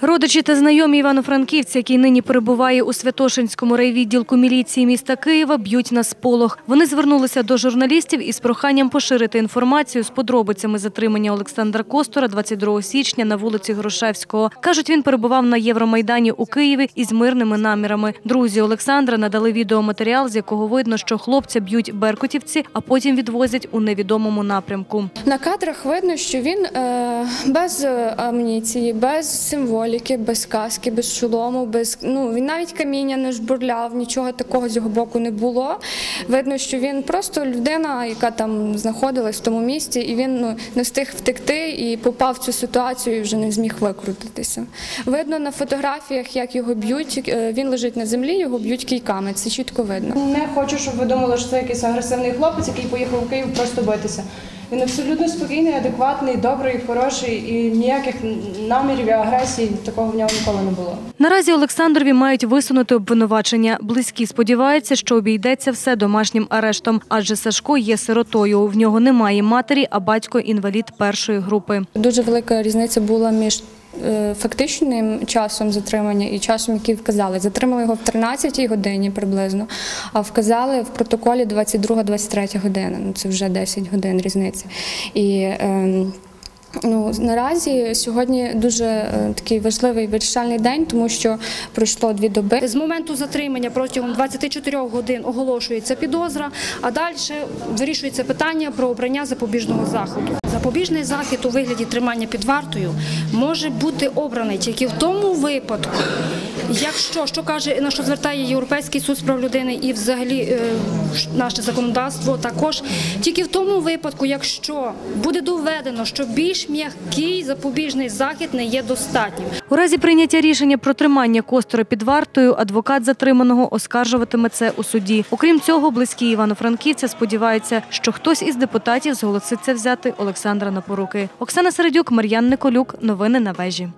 Родичі та знайомі Івано-Франківця, який нині перебуває у Святошинському райвідділку міліції міста Києва, б'ють на сполох. Вони звернулися до журналістів із проханням поширити інформацію з подробицями затримання Олександра Костора 22 січня на вулиці Грушевського. Кажуть, він перебував на Євромайдані у Києві із мирними намірами. Друзі Олександра надали відеоматеріал, з якого видно, що хлопця б'ють беркутівці, а потім відвозять у невідомому напрямку. На кадрах видно, що він е, без е, амуніції, без символіки, без каски, без шолому, без ну він навіть каміння не жбурляв, нічого такого з його боку не було. Видно, що він просто людина, яка там знаходилась в тому місці, і він ну не встиг втекти і попав в цю ситуацію і вже не зміг викрутитися. Видно на фотографіях, як його б'ють. е, Він лежить на землі, його б'ють кійками. Це чітко видно. Не хочу, щоб ви думали, що це якийсь агресивний хлопець, який поїхав у Київ просто битися. Він абсолютно спокійний, адекватний, добрий, хороший і ніяких намірів і агресії такого в нього ніколи не було. Наразі Олександрові мають висунути обвинувачення. Близькі сподіваються, що обійдеться все домашнім арештом, адже Сашко є сиротою. В нього немає матері, а батько інвалід першої групи. Дуже велика різниця була між фактичним часом затримання і часом, який вказали. Затримали його в 13 годині приблизно, а вказали в протоколі 22-23 година. Ну це вже 10 годин різниці. І ем, Ну наразі сьогодні дуже е, такий важливий вирішальний день, тому що пройшло дві доби. З моменту затримання протягом 24 годин оголошується підозра, а далі вирішується питання про обрання запобіжного заходу. Запобіжний захід у вигляді тримання під вартою може бути обраний тільки в тому випадку, якщо що каже на що звертає Європейський суд з прав людини і взагалі е, наше законодавство, також тільки в тому випадку, якщо буде доведено, що більш м'який запобіжний захід не є достатнім. У разі прийняття рішення про тримання Костора під вартою, адвокат затриманого оскаржуватиме це у суді. Окрім цього, близькі Івано-Франківця сподіваються, що хтось із депутатів зголоситься взяти Олександра на поруки. Оксана Середюк, Мар'ян Николюк. Новини на вежі.